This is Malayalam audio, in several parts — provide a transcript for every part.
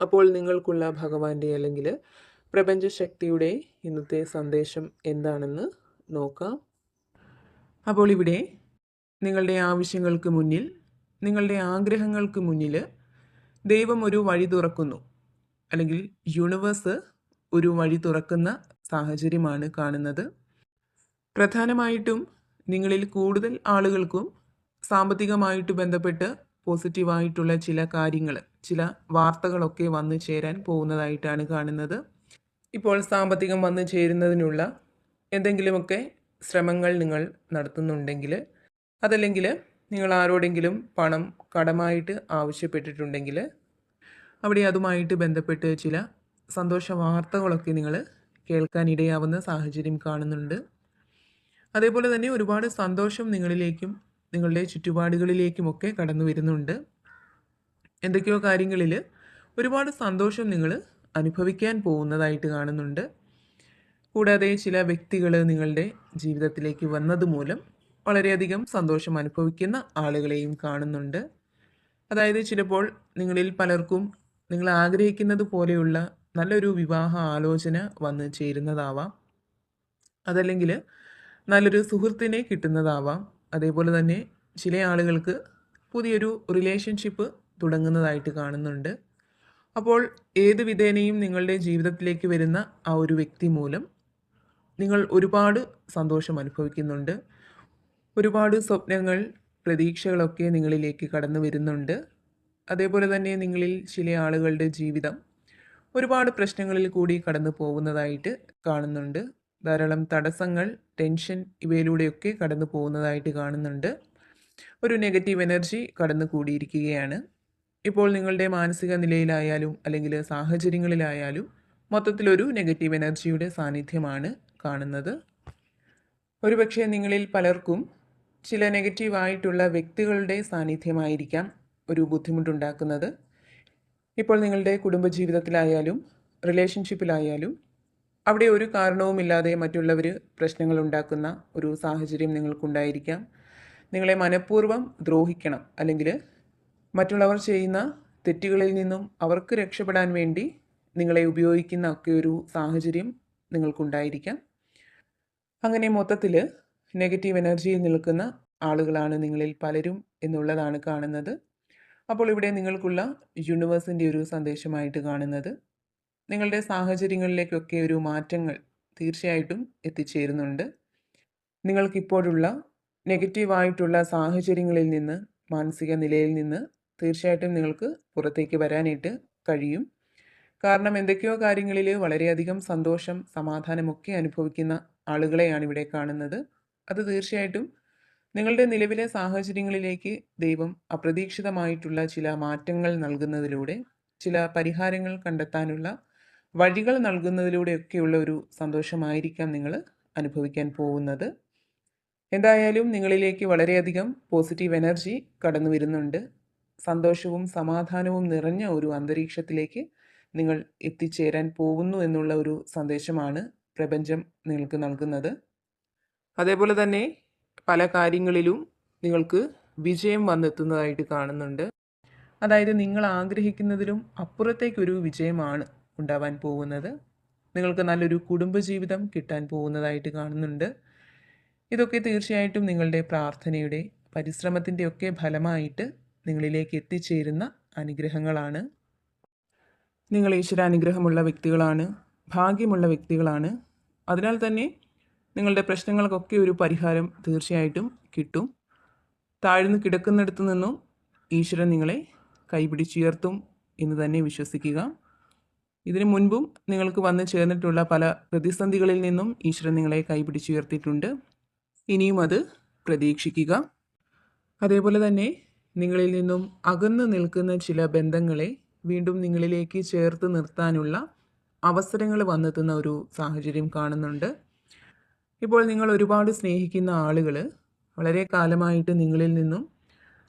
അപ്പോൾ നിങ്ങൾക്കുള്ള ഭഗവാന്റെ അല്ലെങ്കിൽ പ്രപഞ്ചശക്തിയുടെ ഇന്നത്തെ സന്ദേശം എന്താണെന്ന് നോക്കാം. അപ്പോൾ ഇവിടെ നിങ്ങളുടെ ആവശ്യങ്ങൾക്ക് മുന്നിൽ നിങ്ങളുടെ ആഗ്രഹങ്ങൾക്ക് മുന്നിൽ ദൈവം ഒരു വഴി തുറക്കുന്നു. അല്ലെങ്കിൽ യൂണിവേഴ്സ് ഒരു വഴി തുറക്കുന്ന സാഹചര്യമാണ് കാണുന്നത്. പ്രധാനമായിട്ടും നിങ്ങളിൽ കൂടുതൽ ആളുകൾക്കും സാമ്പത്തികമായിട്ട് ബന്ധപ്പെട്ട് പോസിറ്റീവായിട്ടുള്ള ചില കാര്യങ്ങൾ ചില വാർത്തകളൊക്കെ വന്നു ചേരാൻ പോകുന്നതായിട്ടാണ് കാണുന്നത്. ഇപ്പോൾ സാമ്പത്തികം വന്നു ചേരുന്നതിനുള്ള എന്തെങ്കിലുമൊക്കെ ശ്രമങ്ങൾ നിങ്ങൾ നടത്തുന്നുണ്ടെങ്കിൽ അതല്ലെങ്കിൽ നിങ്ങൾ ആരോടെങ്കിലും പണം കടമായിട്ട് ആവശ്യപ്പെട്ടിട്ടുണ്ടെങ്കിൽ അവിടെ അതുമായിട്ട് ബന്ധപ്പെട്ട് ചില സന്തോഷ വാർത്തകളൊക്കെ നിങ്ങൾ കേൾക്കാനിടയാവുന്ന സാഹചര്യം കാണുന്നുണ്ട്. അതേപോലെ തന്നെ ഒരുപാട് സന്തോഷം നിങ്ങളിലേക്കും നിങ്ങളുടെ ചുറ്റുപാടുകളിലേക്കുമൊക്കെ കടന്നു വരുന്നുണ്ട്. എന്തൊക്കെയോ കാര്യങ്ങളിൽ ഒരുപാട് സന്തോഷം നിങ്ങൾ അനുഭവിക്കാൻ പോകുന്നതായിട്ട് കാണുന്നുണ്ട്. കൂടാതെ ചില വ്യക്തികൾ നിങ്ങളുടെ ജീവിതത്തിലേക്ക് വന്നതുമൂലം വളരെയധികം സന്തോഷം അനുഭവിക്കുന്ന ആളുകളെയും കാണുന്നുണ്ട്. അതായത് ചിലപ്പോൾ നിങ്ങളിൽ പലർക്കും നിങ്ങൾ ആഗ്രഹിക്കുന്നത് പോലെയുള്ള നല്ലൊരു വിവാഹ ആലോചന വന്ന് ചേരുന്നതാവാം. അതല്ലെങ്കിൽ നല്ലൊരു സുഹൃത്തിനെ കിട്ടുന്നതാവാം. അതേപോലെ തന്നെ ചില ആളുകൾക്ക് പുതിയൊരു റിലേഷൻഷിപ്പ് തുടങ്ങുന്നതായിട്ട് കാണുന്നുണ്ട്. അപ്പോൾ ഏത് വിധേനയും നിങ്ങളുടെ ജീവിതത്തിലേക്ക് വരുന്ന ആ ഒരു വ്യക്തി മൂലം നിങ്ങൾ ഒരുപാട് സന്തോഷം അനുഭവിക്കുന്നുണ്ട്. ഒരുപാട് സ്വപ്നങ്ങൾ പ്രതീക്ഷകളൊക്കെ നിങ്ങളിലേക്ക് കടന്നു വരുന്നുണ്ട്. അതേപോലെ തന്നെ നിങ്ങളിൽ ചില ആളുകളുടെ ജീവിതം ഒരുപാട് പ്രശ്നങ്ങളിൽ കൂടി കടന്നു പോകുന്നതായിട്ട് കാണുന്നുണ്ട്. ധാരാളം തടസ്സങ്ങൾ ടെൻഷൻ ഇവയിലൂടെയൊക്കെ കടന്നു പോകുന്നതായിട്ട് കാണുന്നുണ്ട്. ഒരു നെഗറ്റീവ് എനർജി കടന്നു കൂടിയിരിക്കുകയാണ് ഇപ്പോൾ നിങ്ങളുടെ മാനസിക നിലയിലായാലും അല്ലെങ്കിൽ സാഹചര്യങ്ങളിലായാലും മൊത്തത്തിലൊരു നെഗറ്റീവ് എനർജിയുടെ സാന്നിധ്യമാണ് കാണുന്നത്. ഒരുപക്ഷെ നിങ്ങളിൽ പലർക്കും ചില നെഗറ്റീവായിട്ടുള്ള വ്യക്തികളുടെ സാന്നിധ്യമായിരിക്കാം ഒരു ബുദ്ധിമുട്ടുണ്ടാക്കുന്നത്. ഇപ്പോൾ നിങ്ങളുടെ കുടുംബജീവിതത്തിലായാലും റിലേഷൻഷിപ്പിലായാലും അവിടെ ഒരു കാരണവുമില്ലാതെ മറ്റുള്ളവർ പ്രശ്നങ്ങൾ ഉണ്ടാക്കുന്ന ഒരു സാഹചര്യം നിങ്ങൾക്കുണ്ടായിരിക്കാം. നിങ്ങളെ മനഃപൂർവം ദ്രോഹിക്കണം. അല്ലെങ്കിൽ മറ്റുള്ളവർ ചെയ്യുന്ന തെറ്റുകളിൽ നിന്നും അവർക്ക് രക്ഷപ്പെടാൻ വേണ്ടി നിങ്ങളെ ഉപയോഗിക്കുന്ന ഒക്കെ ഒരു സാഹചര്യം നിങ്ങൾക്കുണ്ടായിരിക്കാം. അങ്ങനെ മൊത്തത്തിൽ നെഗറ്റീവ് എനർജിയിൽ നിൽക്കുന്ന ആളുകളാണ് നിങ്ങളിൽ പലരും എന്നുള്ളതാണ് കാണുന്നത്. അപ്പോൾ ഇവിടെ നിങ്ങൾക്കുള്ള യൂണിവേഴ്സിന്റെ ഒരു സന്ദേശമായിട്ട് കാണുന്നത്. നിങ്ങളുടെ സാഹചര്യങ്ങളിലേക്കൊക്കെ ഒരു മാറ്റങ്ങൾ തീർച്ചയായിട്ടും എത്തിച്ചേരുന്നുണ്ട്. നിങ്ങൾക്കിപ്പോഴുള്ള നെഗറ്റീവായിട്ടുള്ള സാഹചര്യങ്ങളിൽ നിന്ന് മാനസിക നിലയിൽ നിന്ന് തീർച്ചയായിട്ടും നിങ്ങൾക്ക് പുറത്തേക്ക് വരാനായിട്ട് കഴിയും. കാരണം എന്തൊക്കെയോ കാര്യങ്ങളിൽ വളരെയധികം സന്തോഷം സമാധാനമൊക്കെ അനുഭവിക്കുന്ന ആളുകളെയാണ് ഇവിടെ കാണുന്നത്. അത് തീർച്ചയായിട്ടും നിങ്ങളുടെ നിലവിലെ സാഹചര്യങ്ങളിലേക്ക് ദൈവം അപ്രതീക്ഷിതമായിട്ടുള്ള ചില മാറ്റങ്ങൾ നൽകുന്നതിലൂടെ ചില പരിഹാരങ്ങൾ കണ്ടെത്താനുള്ള വഴികൾ നൽകുന്നതിലൂടെയൊക്കെയുള്ള ഒരു സന്തോഷമായിരിക്കാം നിങ്ങൾ അനുഭവിക്കാൻ പോകുന്നത്. എന്തായാലും നിങ്ങളിലേക്ക് വളരെയധികം പോസിറ്റീവ് എനർജി കടന്നു വരുന്നുണ്ട്. സന്തോഷവും സമാധാനവും നിറഞ്ഞ ഒരു അന്തരീക്ഷത്തിലേക്ക് നിങ്ങൾ എത്തിച്ചേരാൻ പോകുന്നു എന്നുള്ള ഒരു സന്ദേശമാണ് പ്രപഞ്ചം നിങ്ങൾക്ക് നൽകുന്നത്. അതേപോലെ തന്നെ പല കാര്യങ്ങളിലും നിങ്ങൾക്ക് വിജയം വന്നെത്തുന്നതായിട്ട് കാണുന്നുണ്ട്. അതായത് നിങ്ങൾ ആഗ്രഹിക്കുന്നതിലും അപ്പുറത്തേക്കൊരു വിജയമാണ്. ഉണ്ടാവാൻ പോകുന്നത്. നിങ്ങൾക്ക് നല്ലൊരു കുടുംബജീവിതം കിട്ടാൻ പോകുന്നതായിട്ട് കാണുന്നുണ്ട്. ഇതൊക്കെ തീർച്ചയായിട്ടും നിങ്ങളുടെ പ്രാർത്ഥനയുടെ പരിശ്രമത്തിന്റെ ഒക്കെ ഫലമായിട്ട് നിങ്ങളിലേക്ക് എത്തിച്ചേരുന്ന അനുഗ്രഹങ്ങളാണ്. നിങ്ങൾ ഈശ്വരാനുഗ്രഹമുള്ള വ്യക്തികളാണ് ഭാഗ്യമുള്ള വ്യക്തികളാണ്. അതിനാൽ തന്നെ നിങ്ങളുടെ പ്രശ്നങ്ങൾക്കൊക്കെ ഒരു പരിഹാരം തീർച്ചയായിട്ടും കിട്ടും. താഴ്ന്നു കിടക്കുന്നിടത്തു നിന്നും ഈശ്വരൻ നിങ്ങളെ കൈപിടിച്ചുയർത്തും എന്ന് തന്നെ വിശ്വസിക്കുക. ഇതിനു മുൻപും നിങ്ങൾക്ക് വന്നു ചേർന്നിട്ടുള്ള പല പ്രതിസന്ധികളിൽ നിന്നും ഈശ്വരൻ നിങ്ങളെ കൈപിടിച്ചുയർത്തിയിട്ടുണ്ട്. ഇനിയും അത് പ്രതീക്ഷിക്കുക. അതേപോലെ തന്നെ നിങ്ങളിൽ നിന്നും അകന്നു നിൽക്കുന്ന ചില ബന്ധങ്ങളെ വീണ്ടും നിങ്ങളിലേക്ക് ചേർത്ത് നിർത്താനുള്ള അവസരങ്ങൾ വന്നെത്തുന്ന ഒരു സാഹചര്യം കാണുന്നുണ്ട്. ഇപ്പോൾ നിങ്ങൾ ഒരുപാട് സ്നേഹിക്കുന്ന ആളുകൾ വളരെ കാലമായിട്ട് നിങ്ങളിൽ നിന്നും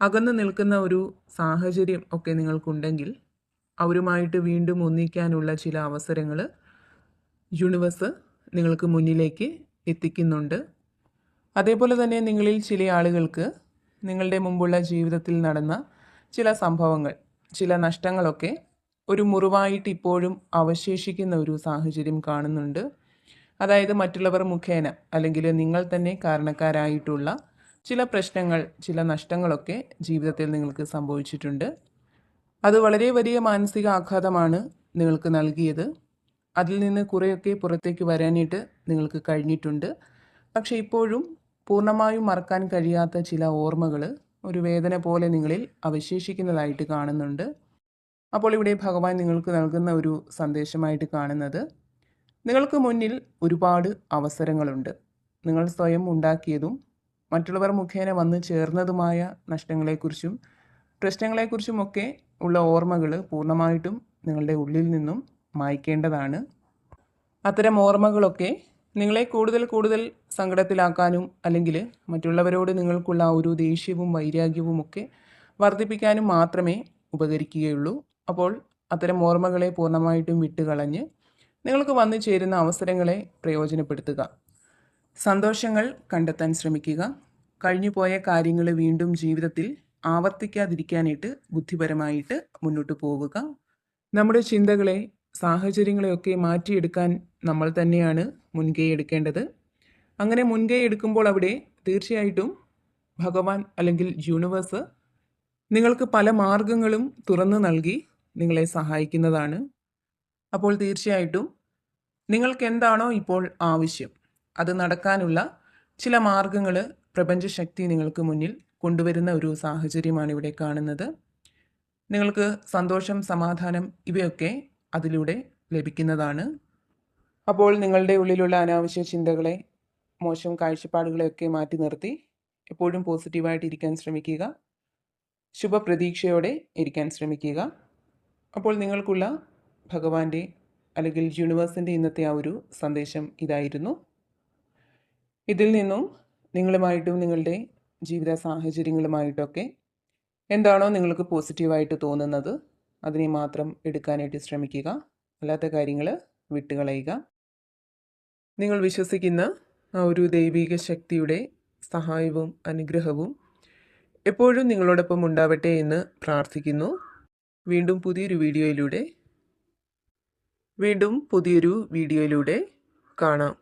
അകന്നു നിൽക്കുന്ന ഒരു സാഹചര്യം ഒക്കെ നിങ്ങൾക്കുണ്ടെങ്കിൽ അവരുമായിട്ട് വീണ്ടും ഒന്നിക്കാനുള്ള ചില അവസരങ്ങൾ യൂണിവേഴ്സ് നിങ്ങൾക്ക് മുന്നിലേക്ക് എത്തിക്കുന്നുണ്ട്. അതേപോലെ തന്നെ നിങ്ങളിൽ ചില ആളുകൾക്ക് നിങ്ങളുടെ മുമ്പുള്ള ജീവിതത്തിൽ നടന്ന ചില സംഭവങ്ങൾ ചില നഷ്ടങ്ങളൊക്കെ ഒരു മുറിവായിട്ട് ഇപ്പോഴും അവശേഷിക്കുന്ന ഒരു സാഹചര്യം കാണുന്നുണ്ട്. അതായത് മറ്റുള്ളവർ മുഖേന അല്ലെങ്കിൽ നിങ്ങൾ തന്നെ കാരണക്കാരായിട്ടുള്ള ചില പ്രശ്നങ്ങൾ ചില നഷ്ടങ്ങളൊക്കെ ജീവിതത്തിൽ നിങ്ങൾക്ക് സംഭവിച്ചിട്ടുണ്ട്. അത് വളരെ വലിയ മാനസിക ആഘാതമാണ് നിങ്ങൾക്ക് നൽകിയത്. അതിൽ നിന്ന് കുറേയൊക്കെ പുറത്തേക്ക് വരാനായിട്ട് നിങ്ങൾക്ക് കഴിഞ്ഞിട്ടുണ്ട്. പക്ഷെ ഇപ്പോഴും പൂർണമായും മറക്കാൻ കഴിയാത്ത ചില ഓർമ്മകൾ ഒരു വേദന പോലെ നിങ്ങളിൽ അവശേഷിക്കുന്നതായിട്ട് കാണുന്നുണ്ട്. അപ്പോൾ ഇവിടെ ഭഗവാൻ നിങ്ങൾക്ക് നൽകുന്ന ഒരു സന്ദേശമായിട്ട് കാണുന്നത്. നിങ്ങൾക്ക് മുന്നിൽ ഒരുപാട് അവസരങ്ങളുണ്ട്. നിങ്ങൾ സ്വയം ഉണ്ടാക്കിയതും മറ്റുള്ളവർ മുഖേന വന്ന് ചേർന്നതുമായ നഷ്ടങ്ങളെക്കുറിച്ചും പ്രശ്നങ്ങളെക്കുറിച്ചുമൊക്കെ ഉള്ള ഓർമ്മകൾ പൂർണമായിട്ടും നിങ്ങളുടെ ഉള്ളിൽ നിന്നും മായ്ക്കേണ്ടതാണ്. അത്തരം ഓർമ്മകളൊക്കെ നിങ്ങളെ കൂടുതൽ കൂടുതൽ സങ്കടത്തിലാക്കാനും അല്ലെങ്കിൽ മറ്റുള്ളവരോട് നിങ്ങൾക്കുള്ള ആ ഒരു ദേഷ്യവും വൈരാഗ്യവും ഒക്കെ വർദ്ധിപ്പിക്കാനും മാത്രമേ ഉപകരിക്കുകയുള്ളൂ. അപ്പോൾ അത്തരം ഓർമ്മകളെ പൂർണമായിട്ടും വിട്ടുകളഞ്ഞ് നിങ്ങൾക്ക് വന്നു ചേരുന്ന അവസരങ്ങളെ പ്രയോജനപ്പെടുത്തുക. സന്തോഷങ്ങൾ കണ്ടെത്താൻ ശ്രമിക്കുക. കഴിഞ്ഞുപോയ കാര്യങ്ങൾ വീണ്ടും ജീവിതത്തിൽ ആവർത്തിക്കാതിരിക്കാനായിട്ട് ബുദ്ധിപരമായിട്ട് മുന്നോട്ട് പോവുക. നമ്മുടെ ചിന്തകളെ സാഹചര്യങ്ങളെയൊക്കെ മാറ്റിയെടുക്കാൻ നമ്മൾ തന്നെയാണ് മുൻകൈ എടുക്കേണ്ടത്. അങ്ങനെ മുൻകൈ എടുക്കുമ്പോൾ അവിടെ തീർച്ചയായിട്ടും ഭഗവാൻ അല്ലെങ്കിൽ യൂണിവേഴ്സ് നിങ്ങൾക്ക് പല മാർഗങ്ങളും തുറന്നു നൽകി നിങ്ങളെ സഹായിക്കുന്നതാണ്. അപ്പോൾ തീർച്ചയായിട്ടും നിങ്ങൾക്ക് എന്താണോ ഇപ്പോൾ ആവശ്യം അത് നടക്കാനുള്ള ചില മാർഗങ്ങൾ പ്രപഞ്ചശക്തി നിങ്ങൾക്ക് മുന്നിൽ കൊണ്ടുവരുന്ന ഒരു സാഹചര്യമാണ് ഇവിടെ കാണുന്നത്. നിങ്ങൾക്ക് സന്തോഷം സമാധാനം ഇവയൊക്കെ അതിലൂടെ ലഭിക്കുന്നതാണ്. അപ്പോൾ നിങ്ങളുടെ ഉള്ളിലുള്ള അനാവശ്യ ചിന്തകളെ മോശം കാഴ്ചപ്പാടുകളെയൊക്കെ മാറ്റി നിർത്തി എപ്പോഴും പോസിറ്റീവായിട്ട് ഇരിക്കാൻ ശ്രമിക്കുക. ശുഭപ്രതീക്ഷയോടെ ഇരിക്കാൻ ശ്രമിക്കുക. അപ്പോൾ നിങ്ങൾക്കുള്ള ഭഗവാന്റെ അല്ലെങ്കിൽ യൂണിവേഴ്സിന്റെ ഇന്നത്തെ ആ ഒരു സന്ദേശം ഇതായിരുന്നു. ഇതിൽ നിന്നും നിങ്ങളുമായിട്ടും നിങ്ങളുടെ ജീവിത സാഹചര്യങ്ങളുമായിട്ടൊക്കെ എന്താണോ നിങ്ങൾക്ക് പോസിറ്റീവായിട്ട് തോന്നുന്നത് അതിനെ മാത്രം എടുക്കാനായിട്ട് ശ്രമിക്കുക. അല്ലാത്ത കാര്യങ്ങൾ വിട്ടുകളയുക. നിങ്ങൾ വിശ്വസിക്കുന്ന ആ ഒരു ദൈവിക ശക്തിയുടെ സഹായവും അനുഗ്രഹവും എപ്പോഴും നിങ്ങളോടൊപ്പം ഉണ്ടാവട്ടെ എന്ന് പ്രാർത്ഥിക്കുന്നു. വീണ്ടും പുതിയൊരു വീഡിയോയിലൂടെ വീണ്ടും പുതിയൊരു വീഡിയോയിലൂടെ കാണാം.